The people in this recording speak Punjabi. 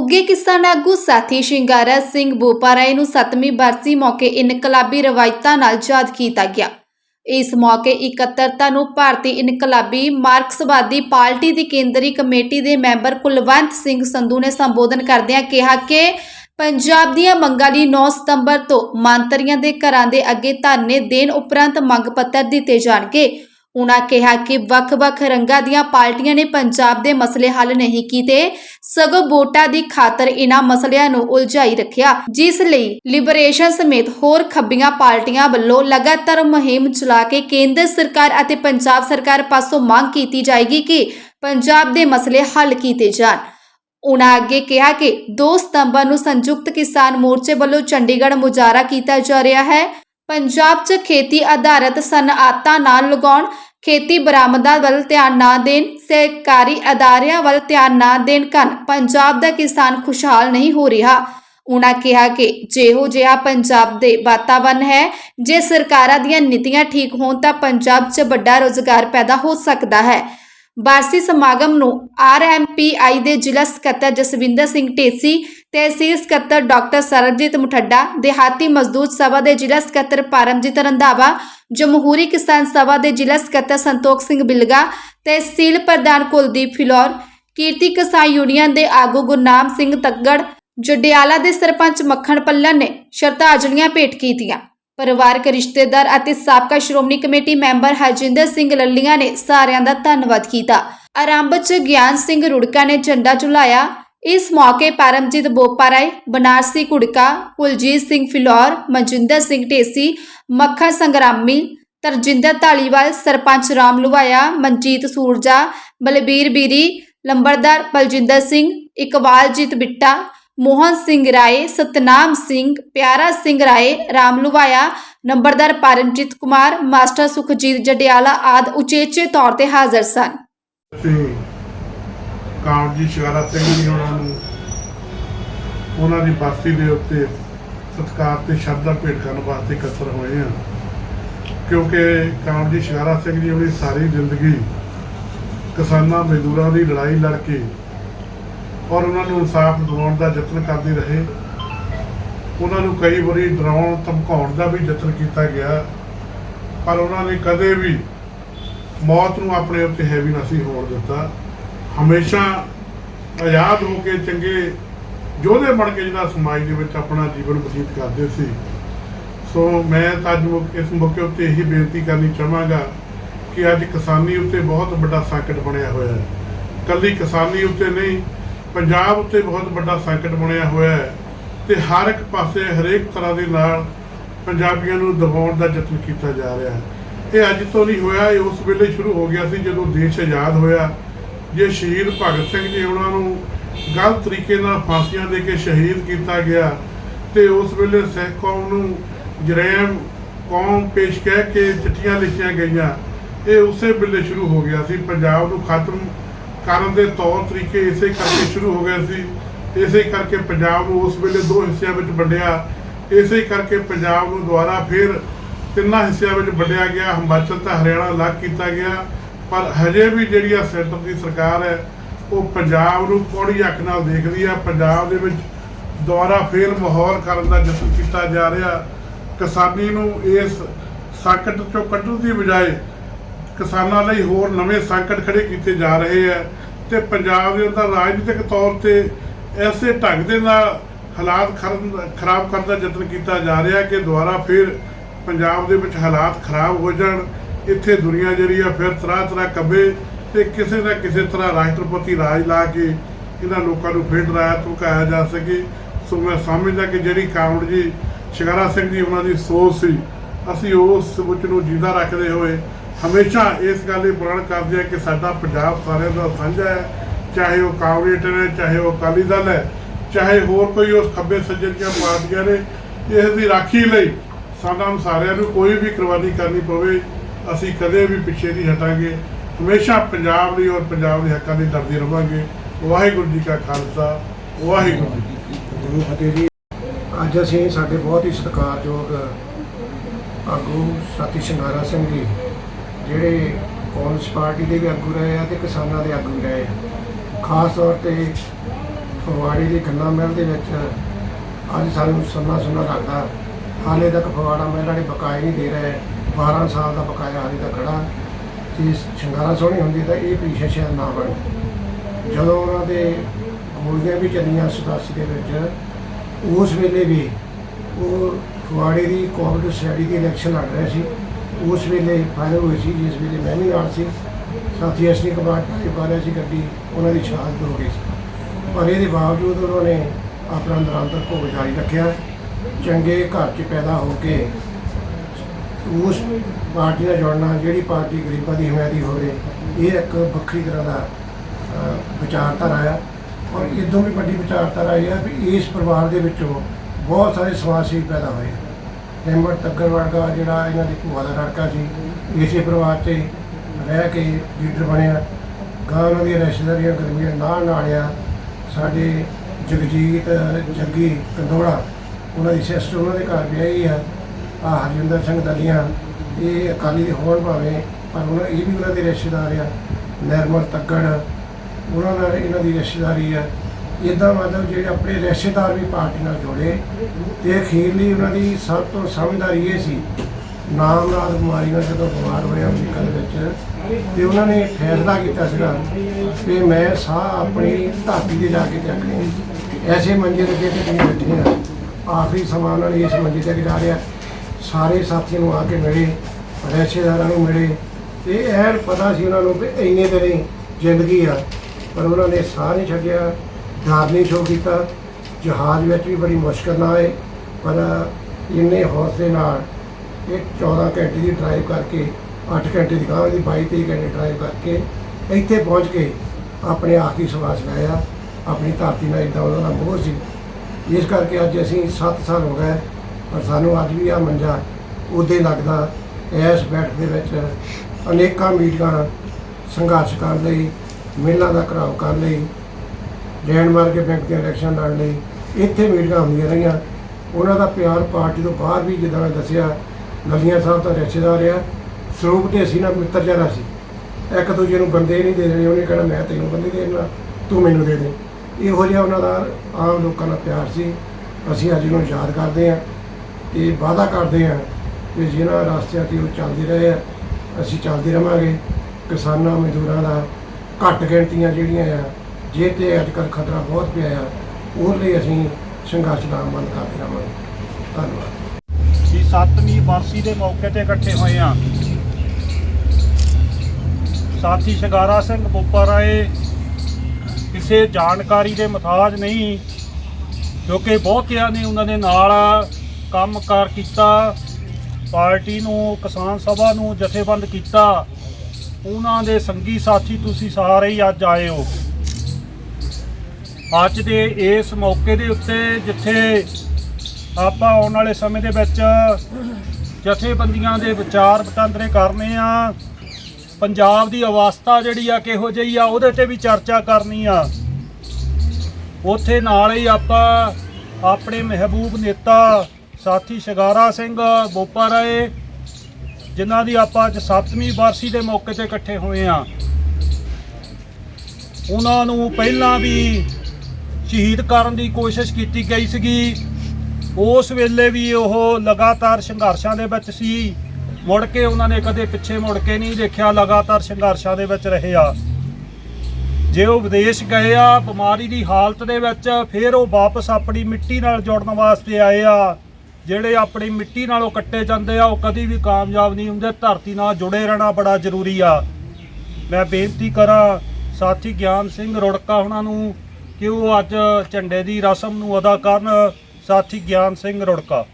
ਉੱਗੇ ਕਿਸਾਨ ਆਗੂ ਸਾਥੀ ਸ਼ਿੰਗਾਰਾ ਸਿੰਘ ਬੋਪਾਰਾਏ ਨੂੰ 7ਵੀਂ ਬਰਸੀ ਮੌਕੇ ਇਨਕਲਾਬੀ ਰਵਾਇਤਾਂ ਨਾਲ ਯਾਦ ਕੀਤਾ ਗਿਆ। ਇਸ ਮੌਕੇ ਇਕੱਤਰਤਾ ਨੂੰ ਭਾਰਤੀ ਇਨਕਲਾਬੀ ਮਾਰਕਸਵਾਦੀ ਪਾਰਟੀ ਦੀ ਕੇਂਦਰੀ ਕਮੇਟੀ ਦੇ ਮੈਂਬਰ ਕੁਲਵੰਤ ਸਿੰਘ ਸੰਧੂ ਨੇ ਸੰਬੋਧਨ ਕਰਦਿਆਂ ਕਿਹਾ ਕਿ ਪੰਜਾਬ ਦੀਆਂ ਮੰਗਾਂ ਲਈ 9 ਸਤੰਬਰ ਤੋਂ ਮੰਤਰੀਆਂ ਦੇ ਘਰਾਂ ਦੇ ਅੱਗੇ ਧਰਨੇ ਦੇਣ ਉਪਰੰਤ ਮੰਗ ਪੱਤਰ ਦਿੱਤੇ ਜਾਣਗੇ। ਉਨ੍ਹਾਂ ਕਿਹਾ ਕਿ ਵੱਖ-ਵੱਖ ਰੰਗਾਂ ਦੀਆਂ ਪਾਰਟੀਆਂ ਨੇ ਪੰਜਾਬ ਦੇ ਮਸਲੇ ਹੱਲ ਨਹੀਂ ਕੀਤੇ। ਸਗੋਂ ਵੋਟਾਂ ਦੀ ਖਾਤਰ ਇਹਨਾਂ ਮਸਲਿਆਂ ਨੂੰ ਉਲਝਾਈ ਰੱਖਿਆ, ਜਿਸ ਲਈ ਲਿਬਰੇਸ਼ਨ ਸਮੇਤ ਹੋਰ ਖੱਬੀਆਂ ਪਾਰਟੀਆਂ ਵੱਲੋਂ ਲਗਾਤਾਰ ਮੁਹਿੰਮ ਚਲਾ ਕੇ ਕੇਂਦਰ ਸਰਕਾਰ ਅਤੇ ਪੰਜਾਬ ਸਰਕਾਰ ਪਾਸੋਂ ਮੰਗ ਕੀਤੀ ਜਾਏਗੀ ਕਿ ਪੰਜਾਬ ਦੇ ਮਸਲੇ ਹੱਲ ਕੀਤੇ ਜਾਣ। ਉਨ੍ਹਾਂ ਅੱਗੇ ਕਿਹਾ ਕਿ 2 ਸਤੰਬਰ ਨੂੰ ਸੰਯੁਕਤ ਕਿਸਾਨ ਮੋਰਚੇ ਵੱਲੋਂ ਚੰਡੀਗੜ੍ਹ ਮੁਜ਼ਾਹਰਾ ਕੀਤਾ ਜਾ ਰਿਹਾ ਹੈ। ਪੰਜਾਬ 'ਚ ਖੇਤੀ ਆਧਾਰਿਤ ਸਨਅਤਾਂ ਨਾ ਲਗਾਉਣ, ਖੇਤੀ ਬਰਾਮਦਾਂ ਵੱਲ ਧਿਆਨ ਨਾ ਦੇਣ, ਸਹਿਕਾਰੀ ਅਦਾਰਿਆਂ ਵੱਲ ਧਿਆਨ ਨਾ ਦੇਣ ਕਾਰਨ ਪੰਜਾਬ ਦਾ ਕਿਸਾਨ ਖੁਸ਼ਹਾਲ ਨਹੀਂ ਹੋ ਰਿਹਾ। ਉਨ੍ਹਾਂ ਕਿਹਾ ਕਿ ਜਿਹੋ ਜਿਹਾ ਪੰਜਾਬ ਦੇ ਵਾਤਾਵਰਣ ਹੈ, ਜੇ ਸਰਕਾਰਾਂ ਦੀਆਂ ਨੀਤੀਆਂ ਠੀਕ ਹੋਣ ਤਾਂ ਪੰਜਾਬ 'ਚ ਵੱਡਾ ਰੋਜ਼ਗਾਰ ਪੈਦਾ ਹੋ ਸਕਦਾ ਹੈ। ਬਾਰਸੀ ਸਮਾਗਮ ਨੂੰ ਆਰਐਮਪੀਆਈ ਦੇ ਜ਼ਿਲ੍ਹਾ ਸਕੱਤਰ ਜਸਵਿੰਦਰ ਸਿੰਘ ਢੇਸੀ ਤਹਿਸੀਲ ਸਕੱਤਰ ਡਾਕਟਰ ਸਰਬਜੀਤ ਮੁਠੱਡਾ, ਦਿਹਾਤੀ ਮਜ਼ਦੂਰ ਸਭਾ ਦੇ ਜ਼ਿਲ੍ਹਾ ਸਕੱਤਰ ਪਰਮਜੀਤ ਰੰਧਾਵਾ, ਜਮਹੂਰੀ ਕਿਸਾਨ ਸਭਾ ਦੇ ਜ਼ਿਲ੍ਹਾ ਸਕੱਤਰ ਸੰਤੋਖ ਸਿੰਘ ਬਿਲਗਾ ਤਹਿਸੀਲ ਪ੍ਰਧਾਨ ਕੁਲਦੀਪ ਫਿਲੌਰ, ਕੀਰਤੀ ਕਿਸਾਨ ਯੂਨੀਅਨ ਦੇ ਆਗੂ ਗੁਰਨਾਮ ਸਿੰਘ ਤੱਗੜ, ਜੁਡਿਆਲਾ ਦੇ ਸਰਪੰਚ ਮੱਖਣ ਪੱਲਨ ਨੇ ਸ਼ਰਧਾਂਜਲੀਆਂ ਭੇਟ ਕੀਤੀਆਂ। ਪਰਿਵਾਰਕ ਰਿਸ਼ਤੇਦਾਰ ਅਤੇ ਸਾਬਕਾ ਸ਼੍ਰੋਮਣੀ ਕਮੇਟੀ ਮੈਂਬਰ ਹਰਜਿੰਦਰ ਸਿੰਘ ਲੱਲੀਆਂ ਨੇ ਸਾਰਿਆਂ ਦਾ ਧੰਨਵਾਦ ਕੀਤਾ। ਆਰੰਭ 'ਚ ਗਿਆਨ ਸਿੰਘ ਰੁੜਕਾ ਨੇ ਝੰਡਾ ਝੁਲਾਇਆ। ਇਸ ਮੌਕੇ ਪਰਮਜੀਤ ਬੋਪਾਰਾਏ, ਬਨਾਰਸੀ ਕੁੜਕਾ, ਕੁਲਜੀਤ ਸਿੰਘ ਫਿਲੌਰ, ਮਨਜਿੰਦਰ ਸਿੰਘ ਢੇਸੀ, ਮੱਖਣ ਸੰਗਰਾਮੀ, ਤਰਜਿੰਦਰ ਢਾਲੀਵਾਲ ਸਰਪੰਚ ਰਾਮ ਲੁਵਾਇਆ ਮਨਜੀਤ ਸੂਰਜਾ, ਬਲਬੀਰ ਬੀਰੀ, ਲੰਬੜਦਾਰ ਬਲਜਿੰਦਰ ਸਿੰਘ, ਇਕਬਾਲਜੀਤ ਬਿੱਟਾ ਮੋਹਨ ਸਿੰਘ ਰਾਏ, ਸਤਨਾਮ ਸਿੰਘ, ਪਿਆਰਾ ਸਿੰਘ ਰਾਏ, ਰਾਮ ਲੁਵਾਇਆ, ਨੰਬਰਦਾਰ ਪਰਮਜੀਤ ਕੁਮਾਰ, ਮਾਸਟਰ ਸੁਖਜੀਤ ਜਡਿਆਲਾ ਆਦ ਉਚੇਚੇ ਤੌਰ ਤੇ ਹਾਜ਼ਰ ਸਨ। ਕਾਮਜੀ ਸ਼ਿਕਾਰਾ ਸਿੰਘ ਜੀ ਉਹਨਾਂ ਨੂੰ, ਉਹਨਾਂ ਦੀ ਬਰਸੀ ਦੇ ਉੱਤੇ ਸਤਿਕਾਰ ਤੇ ਸ਼ਰਧਾ ਭੇਟ ਕਰਨ ਵਾਸਤੇ ਇਕੱਤਰ ਹੋਏ ਆ ਕਿਉਂਕਿ ਕਾਮਜੀ ਸ਼ਿਕਾਰਾ ਸਿੰਘ ਜੀ ਆਪਣੀ ਸਾਰੀ ਜ਼ਿੰਦਗੀ ਕਿਸਾਨਾਂ ਮਜ਼ਦੂਰਾਂ ਦੀ ਲੜਾਈ ਲੜ ਕੇ ਔਰ ਉਹਨਾਂ ਨੂੰ ਇਨਸਾਫ ਦਿਵਾਉਣ ਦਾ ਯਤਨ ਕਰਦੀ ਰਹੇ। ਉਹਨਾਂ ਨੂੰ ਕਈ ਵਾਰੀ ਡਰਾਉਣ, ਧਮਕਾਉਣ ਦਾ ਵੀ ਯਤਨ ਕੀਤਾ ਗਿਆ। ਪਰ ਉਹਨਾਂ ਨੇ ਕਦੇ ਵੀ ਮੌਤ ਨੂੰ ਆਪਣੇ ਉੱਤੇ ਹੈਵੀ ਨਾ ਸੀ ਹੋਣ ਦਿੱਤਾ। ਹਮੇਸ਼ਾ ਆਜ਼ਾਦ ਹੋ ਕੇ ਚੰਗੇ ਯੋਧੇ ਬਣ ਕੇ ਜਿਹੜਾ ਸਮਾਜ ਦੇ ਵਿੱਚ ਆਪਣਾ ਜੀਵਨ ਬਤੀਤ ਕਰਦੇ ਸੀ। ਸੋ ਮੈਂ ਤਾਂ ਅੱਜ ਇਸ ਮੌਕੇ ਉੱਤੇ ਇਹੀ ਬੇਨਤੀ ਕਰਨੀ ਚਾਹਾਂਗਾ ਕਿ ਅੱਜ ਕਿਸਾਨੀ ਉੱਤੇ ਬਹੁਤ ਵੱਡਾ ਸੰਕਟ ਬਣਿਆ ਹੋਇਆ ਹੈ। ਕੱਲੀ ਕਿਸਾਨੀ ਉੱਤੇ ਨਹੀਂ ਪੰਜਾਬ ਉੱਤੇ ਬਹੁਤ ਵੱਡਾ ਸੰਕਟ ਬਣਿਆ ਹੋਇਆ ਹੈ ਤੇ ਹਰ ਇੱਕ ਪਾਸੇ ਹਰੇਕ ਤਰ੍ਹਾਂ ਦੇ ਨਾਲ ਪੰਜਾਬੀਆਂ ਨੂੰ ਦਬਾਉਣ ਦਾ ਯਤਨ ਕੀਤਾ ਜਾ ਰਿਹਾ ਹੈ। ਇਹ ਅੱਜ ਤੋਂ ਨਹੀਂ ਹੋਇਆ, ਇਹ ਉਸ ਵੇਲੇ ਸ਼ੁਰੂ ਹੋ ਗਿਆ ਸੀ ਜਦੋਂ ਦੇਸ਼ ਆਜ਼ਾਦ ਹੋਇਆ। ਜੇ ਸ਼ਹੀਦ ਭਗਤ ਸਿੰਘ ਜੀ ਉਹਨਾਂ ਨੂੰ ਗਲਤ ਤਰੀਕੇ ਨਾਲ ਫਾਂਸੀਆਂ ਦੇ ਕੇ ਸ਼ਹੀਦ ਕੀਤਾ ਗਿਆ ਤੇ ਉਸ ਵੇਲੇ ਸਿੱਖ ਕੌਮ ਨੂੰ ਜਰੈਮ ਕੌਮ ਪੇਸ਼ ਕਹਿ ਕੇ ਚਿੱਠੀਆਂ ਲਿਖੀਆਂ ਗਈਆਂ, ਇਹ ਉਸੇ ਵੇਲੇ ਸ਼ੁਰੂ ਹੋ ਗਿਆ ਸੀ। ਪੰਜਾਬ ਨੂੰ ਖਤਮ ਕਰਨ ਦੇ ਤੌਰ ਤਰੀਕੇ ਇਸੇ ਕਰਕੇ ਸ਼ੁਰੂ ਹੋ ਗਏ ਸੀ। ਇਸੇ ਕਰਕੇ ਪੰਜਾਬ ਨੂੰ ਉਸ ਵੇਲੇ ਦੋ ਹਿੱਸਿਆਂ ਵਿੱਚ ਵੰਡਿਆ। ਇਸੇ ਕਰਕੇ ਪੰਜਾਬ ਨੂੰ ਦੁਬਾਰਾ ਫਿਰ ਤਿੰਨਾਂ ਹਿੱਸਿਆਂ ਵਿੱਚ ਵੰਡਿਆ ਗਿਆ। ਹਿਮਾਚਲ ਤੇ ਹਰਿਆਣਾ ਅਲੱਗ ਕੀਤਾ ਗਿਆ, ਪਰ ਹਜੇ ਵੀ ਜਿਹੜੀ ਆ ਸੈਂਟਰ ਦੀ ਸਰਕਾਰ ਹੈ, ਉਹ ਪੰਜਾਬ ਨੂੰ ਕੋੜੀ ਅੱਖ ਨਾਲ ਦੇਖਦੀ ਆ। ਪੰਜਾਬ ਦੇ ਵਿੱਚ ਦੁਬਾਰਾ ਫੇਰ ਮਾਹੌਲ ਕਰਨ ਦਾ ਯਤਨ ਕੀਤਾ ਜਾ ਰਿਹਾ। ਕਿਸਾਨੀ ਨੂੰ ਇਸ ਸੰਕਟ ਚੋਂ ਕੱਢਣ ਦੀ ਬਜਾਏ ਕਿਸਾਨਾਂ ਲਈ ਹੋਰ ਨਵੇਂ ਸੰਕਟ ਖੜੇ ਕੀਤੇ ਜਾ ਰਹੇ ਹੈ ਤੇ ਪੰਜਾਬ ਦੇ ਅੰਦਰ ਰਾਜਨੀਤਿਕ ਤੌਰ ਤੇ ਐਸੇ ਢੰਗ ਦੇ ਨਾਲ ਹਾਲਾਤ ਖਰਨ- ਖਰਾਬ ਕਰਨ ਦਾ ਯਤਨ ਕੀਤਾ ਜਾ ਰਿਹਾ ਕਿ ਦੁਬਾਰਾ ਫਿਰ ਪੰਜਾਬ ਦੇ ਵਿੱਚ ਹਾਲਾਤ ਖਰਾਬ ਹੋ ਜਾਣ, ਇੱਥੇ ਦੁਨੀਆ ਜਿਹੜੀ ਆ ਫਿਰ ਤਰ੍ਹਾਂ ਤਰ੍ਹਾਂ ਕੱਬੇ ਤੇ ਕਿਸੇ ਨਾ ਕਿਸੇ ਤਰ੍ਹਾਂ ਰਾਸ਼ਟਰਪਤੀ ਰਾਜ ਲਾ ਕੇ ਇਹਨਾਂ ਲੋਕਾਂ ਨੂੰ ਫਿਰ ਡਰਾਇਆ ਧਮਕਾਇਆ ਜਾ ਸਕੇ। ਸੋ ਮੈਂ ਸਮਝਦਾ ਕਿ ਜਿਹੜੀ ਕਾਮੜ ਜੀ ਸ਼ਿਕਾਰਾ ਸਿੰਘ ਜੀ ਉਹਨਾਂ ਦੀ ਸੋਚ ਸੀ, ਅਸੀਂ ਉਸ ਸੋਚ ਨੂੰ ਜਿੰਦਾ ਰੱਖਦੇ ਹੋਏ ਹਮੇਸ਼ਾ ਇਸ ਗੱਲ ਦੀ ਪ੍ਰਣ ਕਰਦੇ ਹਾਂ ਕਿ ਸਾਡਾ ਪੰਜਾਬ ਸਾਰਿਆਂ ਦਾ ਸਾਂਝਾ ਹੈ, ਚਾਹੇ ਉਹ ਕਾਂਗਰਸ ਹੈ ਚਾਹੇ ਉਹ ਅਕਾਲੀ ਦਲ ਹੈ, ਚਾਹੇ ਹੋਰ ਕੋਈ ਉਸ ਖੱਬੇ ਸੱਜੇ ਦੀਆਂ ਪਾਰਟੀਆਂ ਨੇ, ਇਸ ਦੀ ਰਾਖੀ ਲਈ ਸਾਡਾ ਸਾਰਿਆਂ ਨੂੰ ਕੋਈ ਵੀ ਕੁਰਬਾਨੀ ਕਰਨੀ ਪਵੇ, ਅਸੀਂ ਕਦੇ ਵੀ ਪਿੱਛੇ ਨਹੀਂ ਹਟਾਂਗੇ। ਹਮੇਸ਼ਾ ਪੰਜਾਬ ਲਈ ਔਰ ਪੰਜਾਬ ਦੇ ਹੱਕਾਂ ਲਈ ਲੜਦੇ ਰਵਾਂਗੇ। ਵਾਹਿਗੁਰੂ ਜੀ ਕਾ ਖਾਲਸਾ, ਵਾਹਿਗੁਰੂ ਜੀ ਗੁਰੂ ਫਤਿਹ ਜੀ। ਅੱਜ ਅਸੀਂ ਸਾਡੇ ਬਹੁਤ ਹੀ ਸਤਿਕਾਰਯੋਗ ਆਗੂ ਸਾਥੀ ਸ਼ਿੰਗਾਰਾ ਸਿੰਘ ਜੀ ਜਿਹੜੇ ਕਾਂਗਰਸ ਪਾਰਟੀ ਦੇ ਵੀ ਆਗੂ ਰਹੇ ਆ ਤੇ ਕਿਸਾਨਾਂ ਦੇ ਆਗੂ ਰਹੇ ਆ। ਖਾਸ ਤੌਰ ਤੇ ਫਗਵਾੜੇ ਦੀ ਗੰਨਾ ਮਹਿਲ ਦੇ ਵਿੱਚ ਅੱਜ ਸਾਨੂੰ ਸੁੰਨਾ ਸੁੰਨਾ ਲੱਗਦਾ, ਹਾਲੇ ਤੱਕ ਫਗਵਾੜਾ ਮਿਲ ਵਾਲੇ ਬਕਾਏ ਨਹੀਂ ਦੇ ਰਹੇ 12 ਸਾਲ ਦਾ ਬਕਾਇਆ ਹਾਲੇ ਤੱਕ ਖੜਾ। ਤੇ ਸ਼ਿੰਗਾਰਾ ਸੋਹਣੀ ਹੁੰਦੀ ਤਾਂ ਇਹ ਪਿੱਛੇ ਸ਼ਾਇਦ ਨਾ ਬਣ। ਜਦੋਂ ਉਹਨਾਂ ਦੇ ਗੋਲੀਆਂ ਵੀ ਚੱਲੀਆਂ 87 ਦੇ ਵਿੱਚ, ਉਸ ਵੇਲੇ ਵੀ ਉਹ ਫਗਵਾੜੇ ਦੀ ਕੋਵਿਡ ਸਟੱਡੀ ਦੀ ਇਲੈਕਸ਼ਨ ਲੜ ਰਹੇ ਸੀ। ਉਸ ਵੇਲੇ ਫਾਇਰ ਹੋਈ ਸੀ, ਜਿਸ ਵੇਲੇ ਮੈਂ ਵੀ ਨਾਲ ਸੀ। ਸਾਥੀ ਅਸ਼ਨੀ ਕੁਮਾਰ ਟਾਈ ਪਾ ਸੀ ਗੱਡੀ, ਉਹਨਾਂ ਦੀ ਸ਼ਹਾਦਤ ਹੋ ਗਈ ਸੀ। ਪਰ ਇਹਦੇ ਬਾਵਜੂਦ ਉਹਨਾਂ ਨੇ ਆਪਣਾ ਨਿਰੰਤਰ ਭੋਗ ਜਾਰੀ ਰੱਖਿਆ। ਚੰਗੇ ਘਰ 'ਚ ਪੈਦਾ ਹੋ ਕੇ ਉਸ ਪਾਰਟੀ ਨਾਲ ਜੁੜਨਾ, ਜਿਹੜੀ ਪਾਰਟੀ ਗਰੀਬਾਂ ਦੀ ਹਮਾਇਤੀ ਹੋਵੇ, ਇਹ ਇੱਕ ਵੱਖਰੀ ਤਰ੍ਹਾਂ ਦਾ ਵਿਚਾਰਧਾਰਾ ਆ। ਔਰ ਇਦੋਂ ਵੀ ਵੱਡੀ ਵਿਚਾਰਧਾਰਾ ਇਹ ਆ ਵੀ ਇਸ ਪਰਿਵਾਰ ਦੇ ਵਿੱਚੋਂ ਬਹੁਤ ਸਾਰੇ ਸਮਾਜ ਸੇਵੀ ਪੈਦਾ ਹੋਏ ਹੈਮਰ ਤੱਕਰ ਵਰਗਾ ਜਿਹੜਾ ਇਹਨਾਂ ਦੀ ਭੂਆ ਦਾ ਲੜਕਾ ਸੀ, ਇਸੇ ਪਰਿਵਾਰ 'ਚ ਰਹਿ ਕੇ ਲੀਡਰ ਬਣਿਆ। ਗਾਂ ਉਹਨਾਂ ਦੀਆਂ ਰਿਸ਼ਤੇਦਾਰੀਆਂ ਗਰਮੀਆਂ ਨਾਲ ਨਾਲ ਸਾਡੇ ਜਗਜੀਤ, ਜੱਗੀ, ਕੰਦੋੜਾ, ਉਹਨਾਂ ਦੀ ਸਿਸਟਰ ਉਹਨਾਂ ਦੇ ਘਰ ਵਿਆਹੀ ਆ। ਆ ਹਰਜਿੰਦਰ ਸਿੰਘ ਦਲੀਆਂ, ਇਹ ਅਕਾਲੀ ਦੇ ਹੋਣ ਭਾਵੇਂ, ਪਰ ਉਹਨਾਂ, ਇਹ ਵੀ ਉਹਨਾਂ ਦੇ ਰਿਸ਼ਤੇਦਾਰ ਆ। ਨਿਰਮਲ ਤੱਕੜ, ਉਹਨਾਂ ਨਾਲ ਇਹਨਾਂ ਦੀ ਰਿਸ਼ਤੇਦਾਰੀ ਆ। ਇਦਾਂ ਮਤਲਬ ਜਿਹੜੇ ਆਪਣੇ ਰਿਸ਼ਤੇਦਾਰ ਵੀ ਪਾਰਟੀ ਨਾਲ ਜੁੜੇ ਤੇ ਅਖੀਰਲੀ ਉਹਨਾਂ ਦੀ ਸਭ ਤੋਂ ਸਮਝਦਾਰੀ ਇਹ ਸੀ, ਨਾਮ ਨਾਲ ਬਿਮਾਰੀ ਨਾਲ ਜਦੋਂ ਬਿਮਾਰ ਹੋਇਆ ਅਮਰੀਕਾ ਦੇ ਵਿੱਚ, ਤੇ ਉਹਨਾਂ ਨੇ ਫੈਸਲਾ ਕੀਤਾ ਸੀਗਾ ਕਿ ਮੈਂ ਸਾਹ ਆਪਣੀ ਧਰਤੀ ਤੇ ਜਾ ਕੇ ਚੱਕਣੇ ਐਸੇ ਮੰਜੇ 'ਤੇ ਉੱਤੇ ਤੁਸੀਂ ਬੈਠੇ ਆ। ਆਖਰੀ ਸਮਾਂ ਉਹਨਾਂ ਨੇ ਇਸ ਮੰਜੇ ਤੇ ਜਾ ਰਿਹਾ। ਸਾਰੇ ਸਾਥੀਆਂ ਨੂੰ ਆ ਕੇ ਮਿਲੇ, ਰਿਸ਼ਤੇਦਾਰਾਂ ਨੂੰ ਮਿਲੇ। ਤੇ ਐਨ ਪਤਾ ਸੀ ਉਹਨਾਂ ਨੂੰ ਕਿ ਇੰਨੇ ਦਿਨ ਜ਼ਿੰਦਗੀ ਆ, ਪਰ ਉਹਨਾਂ ਨੇ ਸਾਹ ਨਹੀਂ ਛੱਡਿਆ। ਡਰ ਨਹੀਂ ਸ਼ੋ ਕੀਤਾ। ਜਹਾਜ਼ ਵਿੱਚ ਵੀ ਬੜੀ ਮੁਸ਼ਕਲ ਨਾਲ ਆਏ, ਪਰ ਇੰਨੇ ਹੌਸਲੇ ਨਾਲ ਇਹ 14 ਘੰਟੇ ਦੀ ਡਰਾਈਵ ਕਰਕੇ 8 ਘੰਟੇ ਦੀ ਗਾਂ ਦੀ 22 23 ਘੰਟੇ ਡਰਾਈਵ ਕਰਕੇ ਇੱਥੇ ਪਹੁੰਚ ਕੇ ਆਪਣੇ ਆਖਰੀ ਸਵਾਸ ਲਾਇਆ ਆਪਣੀ ਧਰਤੀ ਨਾਲ ਇਦਾਂ ਉਹਨਾਂ ਦਾ ਮੋਹ ਸੀ। ਇਸ ਕਰਕੇ ਅੱਜ ਅਸੀਂ 7 ਸਾਲ ਹੋ ਗਏ, ਪਰ ਸਾਨੂੰ ਅੱਜ ਵੀ ਆ ਮੰਜਾ ਉਦੇ ਲੱਗਦਾ। ਇਸ ਬੈਠ ਦੇ ਵਿੱਚ ਅਨੇਕਾਂ ਮੀਟਿੰਗਾਂ, ਸੰਘਰਸ਼ ਕਰਨ ਲਈ ਮੇਲਾ ਦਾ ਘਰਾਓ ਕਰਨ ਲਈ ਲੈਂਡਮਾਰਕ ਕੇ ਬੈਂਕ ਦੇ ਇਲੈਕਸ਼ਨ ਲੜਨ ਲਈ ਇੱਥੇ ਮੀਟਿੰਗਾਂ ਹੁੰਦੀਆਂ ਰਹੀਆਂ। ਉਹਨਾਂ ਦਾ ਪਿਆਰ ਪਾਰਟੀ ਤੋਂ ਬਾਹਰ ਵੀ ਜਿੱਦਾਂ ਮੈਂ ਦੱਸਿਆ, ਨਲੀਆਂ ਸਾਹਿਬ ਦਾ ਰਿਸ਼ਤੇਦਾਰ ਆ, ਸਰੂਪ ਤੇ ਅਸੀਂ ਨਾ ਮਿੱਤਰ ਮਿੱਤਰਜਾਰਾ ਸੀ। ਇੱਕ ਦੂਜੇ ਨੂੰ ਬੰਦੇ ਨਹੀਂ ਦੇ ਦੇਣੇ, ਉਹਨੇ ਕਹਿਣਾ ਮੈਂ ਤੈਨੂੰ ਬੰਦੇ ਦੇ ਦੇਣਾ, ਤੂੰ ਮੈਨੂੰ ਦੇ ਦੇ। ਇਹੋ ਜਿਹਾ ਉਹਨਾਂ ਦਾ ਆਮ ਲੋਕਾਂ ਦਾ ਪਿਆਰ ਸੀ। ਅਸੀਂ ਅੱਜ ਨੂੰ ਯਾਦ ਕਰਦੇ ਹਾਂ ਤੇ ਵਾਅਦਾ ਕਰਦੇ ਹਾਂ ਕਿ ਜਿਹਨਾਂ ਰਸਤਿਆਂ ਤੇ ਉਹ ਚੱਲਦੇ ਰਹੇ ਆ, ਅਸੀਂ ਚੱਲਦੇ ਰਵਾਂਗੇ। ਕਿਸਾਨਾਂ, ਮਜ਼ਦੂਰਾਂ ਦਾ ਘੱਟ ਗਿਣਤੀਆਂ ਜਿਹੜੀਆਂ ਆ ਜੇ ਤੇ ਅੱਜ ਕੱਲ੍ਹ ਖਤਰਾ ਬਹੁਤ ਪਿਆ ਆ ਉਹ ਲਈ ਅਸੀਂ ਸੰਘਰਸ਼ ਲਾਮਬੰਦ ਕਰਦੇ ਰਵਾਂਗੇ ਧੰਨਵਾਦ। ਜੀ 7ਵੀਂ ਬਰਸੀ ਦੇ ਮੌਕੇ ਤੇ ਇਕੱਠੇ ਹੋਏ ਆ ਸਾਥੀ ਸ਼ਗਾਰਾ ਸਿੰਘ ਬੋਪਾ ਰਾਏ, ਕਿਸੇ ਜਾਣਕਾਰੀ ਦੇ ਮੁਤਾਜ ਨਹੀਂ ਕਿਉਂਕਿ ਬਹੁਤਿਆਂ ਨੇ ਉਹਨਾਂ ਦੇ ਨਾਲ ਕੰਮ ਕਾਰ ਕੀਤਾ, ਪਾਰਟੀ ਨੂੰ, ਕਿਸਾਨ ਸਭਾ ਨੂੰ ਜਥੇਬੰਦ ਕੀਤਾ। ਉਹਨਾਂ ਦੇ ਸੰਗੀ ਸਾਥੀ ਤੁਸੀਂ ਸਾਰੇ ਹੀ ਅੱਜ ਆਏ ਹੋ। ਅੱਜ ਦੇ ਇਸ ਮੌਕੇ ਦੇ ਉੱਤੇ ਜਿੱਥੇ ਆਪਾਂ ਆਉਣ ਵਾਲੇ ਸਮੇਂ ਦੇ ਵਿੱਚ ਜਥੇਬੰਦੀਆਂ ਦੇ ਵਿਚਾਰ ਵਟਾਂਦਰੇ ਕਰਨੇ ਆ, ਪੰਜਾਬ ਦੀ ਅਵਸਥਾ ਜਿਹੜੀ ਆ ਕਿਹੋ ਜਿਹੀ ਆ, ਉਹਦੇ ਤੇ ਵੀ ਚਰਚਾ ਕਰਨੀ ਆ। ਉੱਥੇ ਨਾਲ ਹੀ ਆਪਾਂ ਆਪਣੇ ਮਹਿਬੂਬ ਨੇਤਾ ਸਾਥੀ ਸ਼ਗਾਰਾ ਸਿੰਘ ਬੋਪਾ ਰਾਏ, ਜਿਨ੍ਹਾਂ ਦੀ ਆਪਾਂ ਅੱਜ 7ਵੀਂ ਵਾਰਸ਼ੀ ਦੇ ਮੌਕੇ ਤੇ ਇਕੱਠੇ ਹੋਏ ਆ। ਉਹਨਾਂ ਨੂੰ ਪਹਿਲਾਂ ਵੀ ਸ਼ਹੀਦ ਕਰਨ ਦੀ ਕੋਸ਼ਿਸ਼ ਕੀਤੀ ਗਈ ਸੀਗੀ। ਉਸ ਵੇਲੇ ਵੀ ਉਹ ਲਗਾਤਾਰ ਸੰਘਰਸ਼ਾਂ ਦੇ ਵਿੱਚ ਸੀ। ਮੁੜ ਕੇ ਉਹਨਾਂ ਨੇ ਕਦੇ ਪਿੱਛੇ ਮੁੜ ਕੇ ਨਹੀਂ ਦੇਖਿਆ, ਲਗਾਤਾਰ ਸੰਘਰਸ਼ਾਂ ਦੇ ਵਿੱਚ ਰਹੇ ਆ। ਜੇ ਉਹ ਵਿਦੇਸ਼ ਗਏ ਆ, ਬਿਮਾਰੀ ਦੀ ਹਾਲਤ ਦੇ ਵਿੱਚ ਫਿਰ ਉਹ ਵਾਪਸ ਆਪਣੀ ਮਿੱਟੀ ਨਾਲ ਜੁੜਨ ਵਾਸਤੇ ਆਏ ਆ। ਜਿਹੜੇ ਆਪਣੀ ਮਿੱਟੀ ਨਾਲੋਂ ਕੱਟੇ ਜਾਂਦੇ ਆ, ਉਹ ਕਦੀ ਵੀ ਕਾਮਯਾਬ ਨਹੀਂ ਹੁੰਦੇ, ਧਰਤੀ ਨਾਲ ਜੁੜੇ ਰਹਿਣਾ ਬੜਾ ਜ਼ਰੂਰੀ ਆ। ਮੈਂ ਬੇਨਤੀ ਕਰਾਂ, ਸਾਥੀ ਗਿਆਨ ਸਿੰਘ ਰੁੜਕਾ ਉਹਨਾਂ ਨੂੰ ਕਿ ਉਹ ਅੱਜ ਝੰਡੇ ਦੀ ਰਸਮ ਨੂੰ ਅਦਾ ਕਰਨ ਸਾਥੀ ਗਿਆਨ ਸਿੰਘ ਰੁੜਕਾ?